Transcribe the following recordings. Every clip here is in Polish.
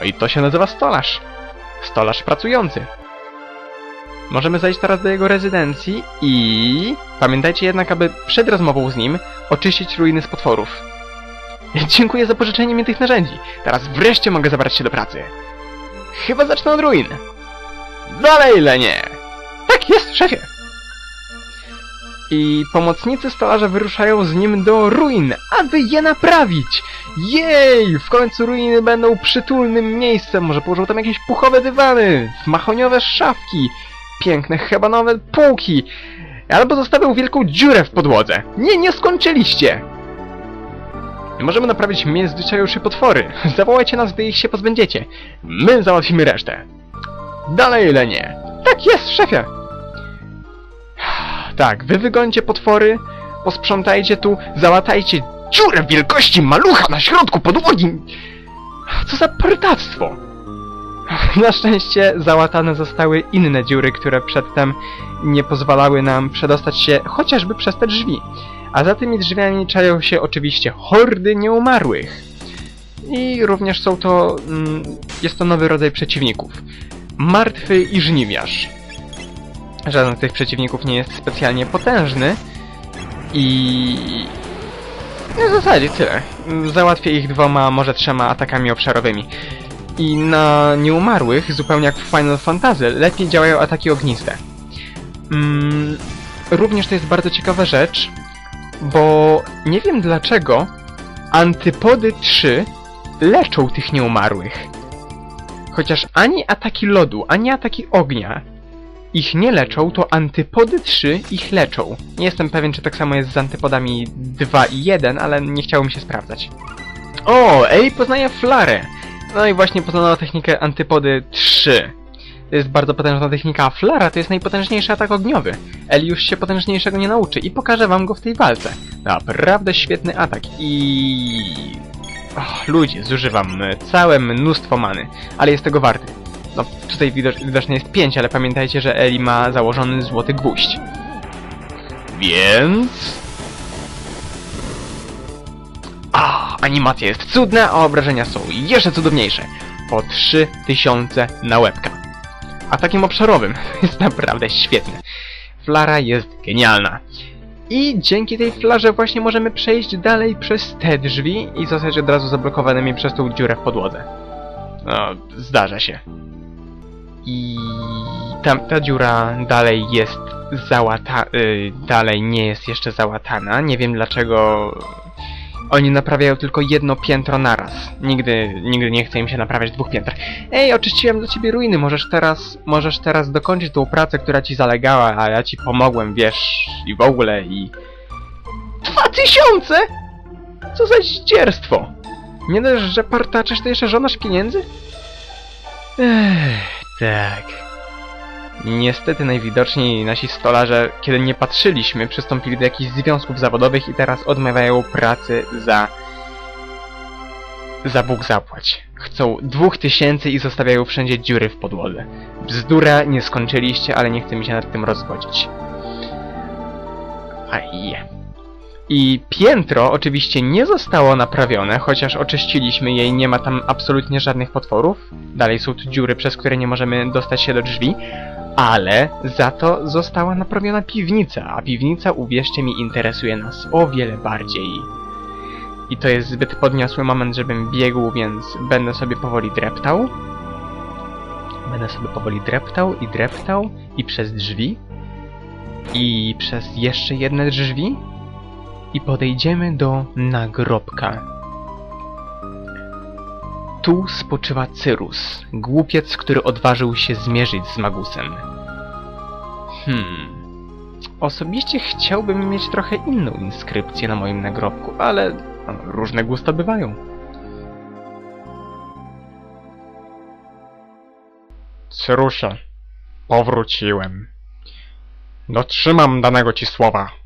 No i to się nazywa stolarz. Stolarz pracujący. Możemy zajść teraz do jego rezydencji i... Pamiętajcie jednak, aby przed rozmową z nim oczyścić ruiny z potworów. Dziękuję za pożyczenie mi tych narzędzi. Teraz wreszcie mogę zabrać się do pracy. Chyba zacznę od ruin. Dalej, Lenie! Tak jest, szefie! I pomocnicy stolarza wyruszają z nim do ruin, aby je naprawić. Jej! W końcu ruiny będą przytulnym miejscem. Może położą tam jakieś puchowe dywany, mahoniowe szafki, piękne hebanowe półki. Albo zostawią wielką dziurę w podłodze. Nie, nie skończyliście! Możemy naprawić międzyczajusze potwory. Zawołajcie nas, gdy ich się pozbędziecie. My załatwimy resztę. Dalej, Lenie. Tak jest, szefie. Tak, wy wygońcie potwory, posprzątajcie tu, załatajcie dziurę wielkości malucha na środku podłogi. Co za prytactwo. Na szczęście załatane zostały inne dziury, które przedtem nie pozwalały nam przedostać się chociażby przez te drzwi. A za tymi drzwiami czają się oczywiście hordy nieumarłych. I również są to... Mm, jest to nowy rodzaj przeciwników. Martwy i żniwiarz. Żaden z tych przeciwników nie jest specjalnie potężny. I... No w zasadzie tyle. Załatwię ich dwoma, może trzema atakami obszarowymi. I na nieumarłych, zupełnie jak w Final Fantasy, lepiej działają ataki ogniste. Mm, również to jest bardzo ciekawa rzecz, bo nie wiem dlaczego Antypody 3 leczą tych nieumarłych. Chociaż ani ataki lodu, ani ataki ognia ich nie leczą, to antypody 3 ich leczą. Nie jestem pewien, czy tak samo jest z antypodami 2 i 1, ale nie chciało mi się sprawdzać. O, Eli poznaje flarę. No i właśnie poznała technikę antypody 3. To jest bardzo potężna technika, a flara to jest najpotężniejszy atak ogniowy. Eli już się potężniejszego nie nauczy i pokażę wam go w tej walce. Naprawdę świetny atak i... Och, ludzie, zużywam całe mnóstwo many, ale jest tego warty. No, tutaj widocz, widoczne jest 5, ale pamiętajcie, że Eli ma założony złoty gwóźdź. Więc... A, animacja jest cudna, a obrażenia są jeszcze cudowniejsze. Po 3000 na łebka. Atakiem obszarowym jest naprawdę świetny. Flara jest genialna. I dzięki tej flarze właśnie możemy przejść dalej przez te drzwi i zostać od razu zablokowanymi przez tą dziurę w podłodze. No, zdarza się. I tam, ta dziura dalej jest załata... Y, dalej nie jest jeszcze załatana. Nie wiem dlaczego oni naprawiają tylko jedno piętro naraz. Nigdy, nigdy nie chce im się naprawiać dwóch pięter. Ej, oczyściłem dla ciebie ruiny, możesz teraz, możesz teraz dokończyć tą pracę, która ci zalegała, a ja ci pomogłem, wiesz, i w ogóle, i... Dwa tysiące! Co za zdzierstwo! Nie dość, że partaczysz, to jeszcze żonasz pieniędzy? Ech, tak. Niestety najwidoczniej nasi stolarze, kiedy nie patrzyliśmy, przystąpili do jakichś związków zawodowych i teraz odmawiają pracy za... za Bóg zapłać. Chcą dwóch tysięcy i zostawiają wszędzie dziury w podłodze. Bzdura, nie skończyliście, ale nie chcę mi się nad tym rozwodzić. Aj. I piętro oczywiście nie zostało naprawione, chociaż oczyściliśmy je i nie ma tam absolutnie żadnych potworów. Dalej są tu dziury, przez które nie możemy dostać się do drzwi. Ale za to została naprawiona piwnica, a piwnica, uwierzcie mi, interesuje nas o wiele bardziej. I to jest zbyt podniosły moment, żebym biegł, więc będę sobie powoli dreptał. Będę sobie powoli dreptał i dreptał i przez drzwi. I przez jeszcze jedne drzwi. I podejdziemy do nagrobka. Tu spoczywa Cyrus, głupiec, który odważył się zmierzyć z Magusem. Hmm. Osobiście chciałbym mieć trochę inną inskrypcję na moim nagrobku, ale różne gusta bywają. Cyrusie, powróciłem. Dotrzymam danego ci słowa.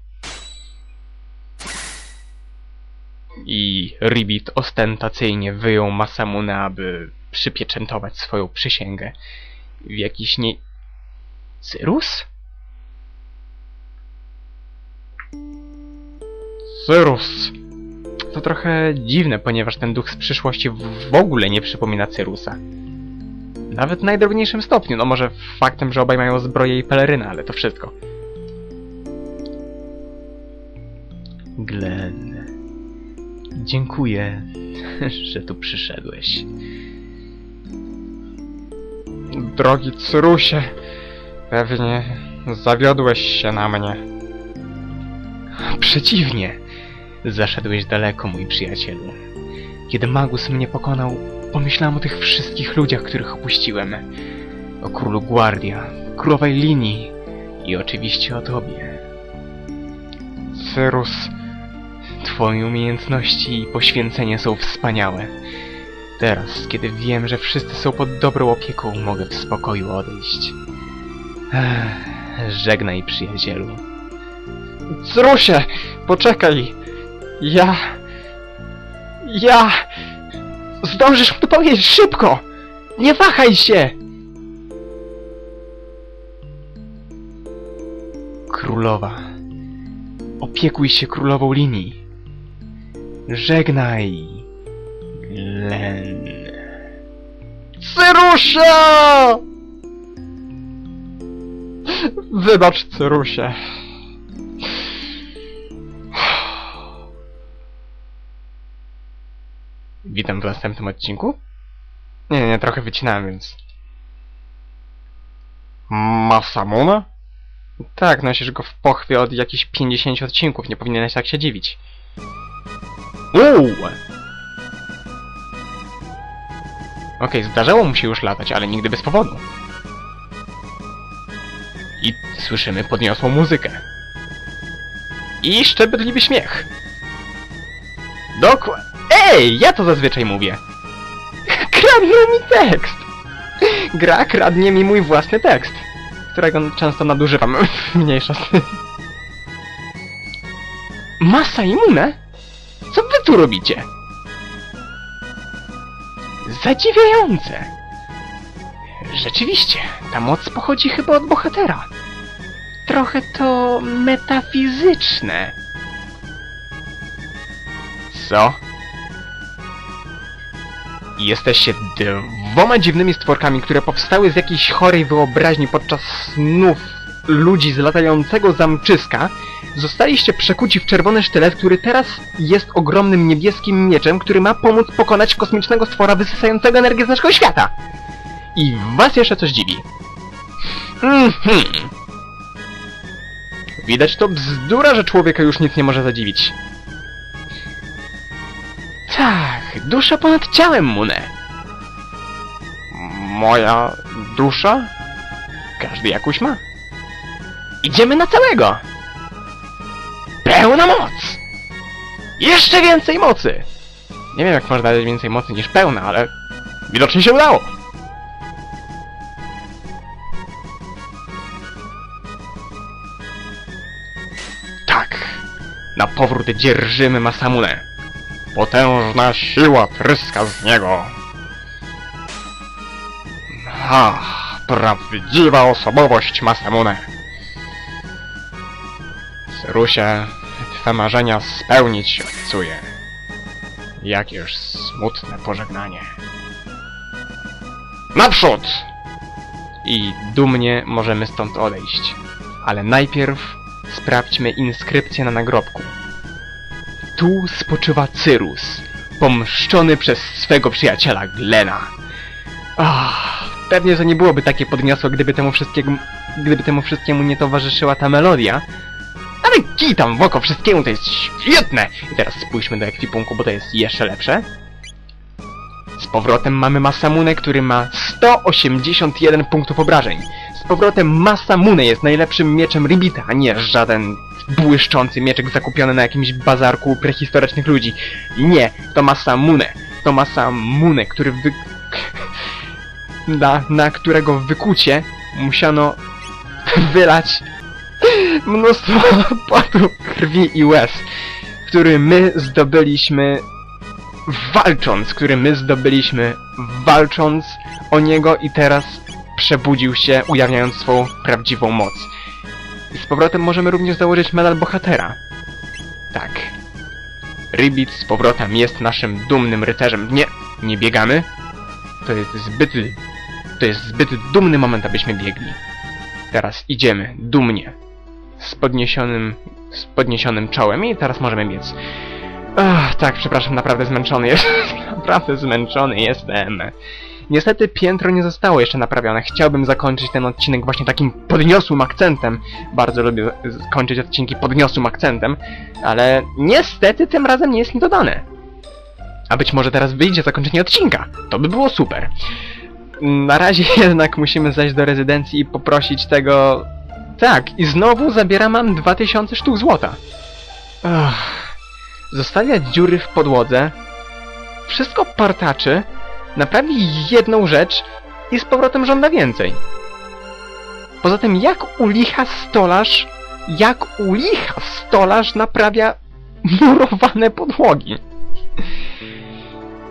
I Ribbit ostentacyjnie wyjął Masamune, aby przypieczętować swoją przysięgę. W jakiś nie... Cyrus? Cyrus! to trochę dziwne, ponieważ ten duch z przyszłości w ogóle nie przypomina Cyrusa. Nawet w najdrobniejszym stopniu, no może faktem, że obaj mają zbroję i pelerynę, ale to wszystko. Glenn, dziękuję, że tu przyszedłeś. Drogi Cyrusie, pewnie zawiodłeś się na mnie. Przeciwnie, zaszedłeś daleko, mój przyjacielu. Kiedy Magus mnie pokonał, pomyślałem o tych wszystkich ludziach, których opuściłem. O królu Guardia, królowej linii i oczywiście o tobie. Cyrus, twoje umiejętności i poświęcenie są wspaniałe. Teraz, kiedy wiem, że wszyscy są pod dobrą opieką, mogę w spokoju odejść. Ech, żegnaj, przyjacielu. Cyrusie, poczekaj. Ja... Ja... Zdążysz mi powiedzieć szybko! Nie wahaj się! Królowa. Opiekuj się królową linii. Żegnaj. Glen. Cyrusia! Wybacz, Cyrusie. Witam w następnym odcinku. Nie, nie, trochę wycinałem, więc... Masamune? Tak, nosisz go w pochwie od jakichś 50 odcinków, nie powinieneś tak się dziwić. Uuu! Okej, zdarzało mu się już latać, ale nigdy bez powodu. I słyszymy podniosłą muzykę. I szczebetliwy śmiech. Dokładnie. Ej, ja to zazwyczaj mówię. Kradnie mi tekst. Gra kradnie mi mój własny tekst, którego często nadużywam. Mniejsza z tym. Masa imune? Co wy tu robicie? Zadziwiające. Rzeczywiście, ta moc pochodzi chyba od bohatera. Trochę to metafizyczne. Co? Jesteście dwoma dziwnymi stworkami, które powstały z jakiejś chorej wyobraźni podczas snów ludzi z latającego zamczyska. Zostaliście przekuci w czerwony sztylet, który teraz jest ogromnym niebieskim mieczem, który ma pomóc pokonać kosmicznego stwora wysysającego energię z naszego świata. I was jeszcze coś dziwi. Mhm. Widać to bzdura, że człowieka już nic nie może zadziwić. Tak, dusza ponad ciałem, Mune. Moja dusza? Każdy jakąś ma. Idziemy na całego! Pełna moc! Jeszcze więcej mocy! Nie wiem, jak można dać więcej mocy niż pełna, ale widocznie się udało. Tak, na powrót dzierżymy Masamune. Potężna siła tryska z niego. Ha, prawdziwa osobowość Masamune. Cyrusie, twe marzenia spełnić obiecuję. Jakież smutne pożegnanie. Naprzód! I dumnie możemy stąd odejść. Ale najpierw sprawdźmy inskrypcję na nagrobku. Tu spoczywa Cyrus, pomszczony przez swego przyjaciela Glena. Ach, pewnie, że nie byłoby takie podniosłe, gdyby temu wszystkiemu, gdyby temu wszystkiemu nie towarzyszyła ta melodia. Kij tam w oko wszystkiemu, to jest świetne! I teraz spójrzmy do ekwipunku, bo to jest jeszcze lepsze. Z powrotem mamy Masamune, który ma 181 punktów obrażeń. Z powrotem Masamune jest najlepszym mieczem Ribita, a nie żaden błyszczący mieczek zakupiony na jakimś bazarku prehistorycznych ludzi. Nie, to Masamune. To Masamune, który wy... na, na którego wykucie musiano wylać mnóstwo potu, krwi i łez, który my zdobyliśmy walcząc, który my zdobyliśmy walcząc o niego i teraz przebudził się, ujawniając swą prawdziwą moc. I z powrotem możemy również założyć medal bohatera. Tak. Rybit z powrotem jest naszym dumnym rycerzem. Nie, nie biegamy. To jest zbyt... To jest zbyt dumny moment, abyśmy biegli. Teraz idziemy, dumnie. Z podniesionym... Z podniesionym czołem i teraz możemy biec. Ach, tak, przepraszam, naprawdę zmęczony jestem. naprawdę zmęczony jestem. Niestety piętro nie zostało jeszcze naprawione. Chciałbym zakończyć ten odcinek właśnie takim podniosłym akcentem. Bardzo lubię kończyć odcinki podniosłym akcentem, ale niestety tym razem nie jest mi dodane. A być może teraz wyjdzie zakończenie odcinka. To by było super. Na razie jednak musimy zejść do rezydencji i poprosić tego... Tak, i znowu zabiera mam 2000 sztuk złota. Ach. Zostawia dziury w podłodze, wszystko partaczy, naprawi jedną rzecz i z powrotem żąda więcej. Poza tym, jak u licha stolarz, jak u licha stolarz naprawia murowane podłogi?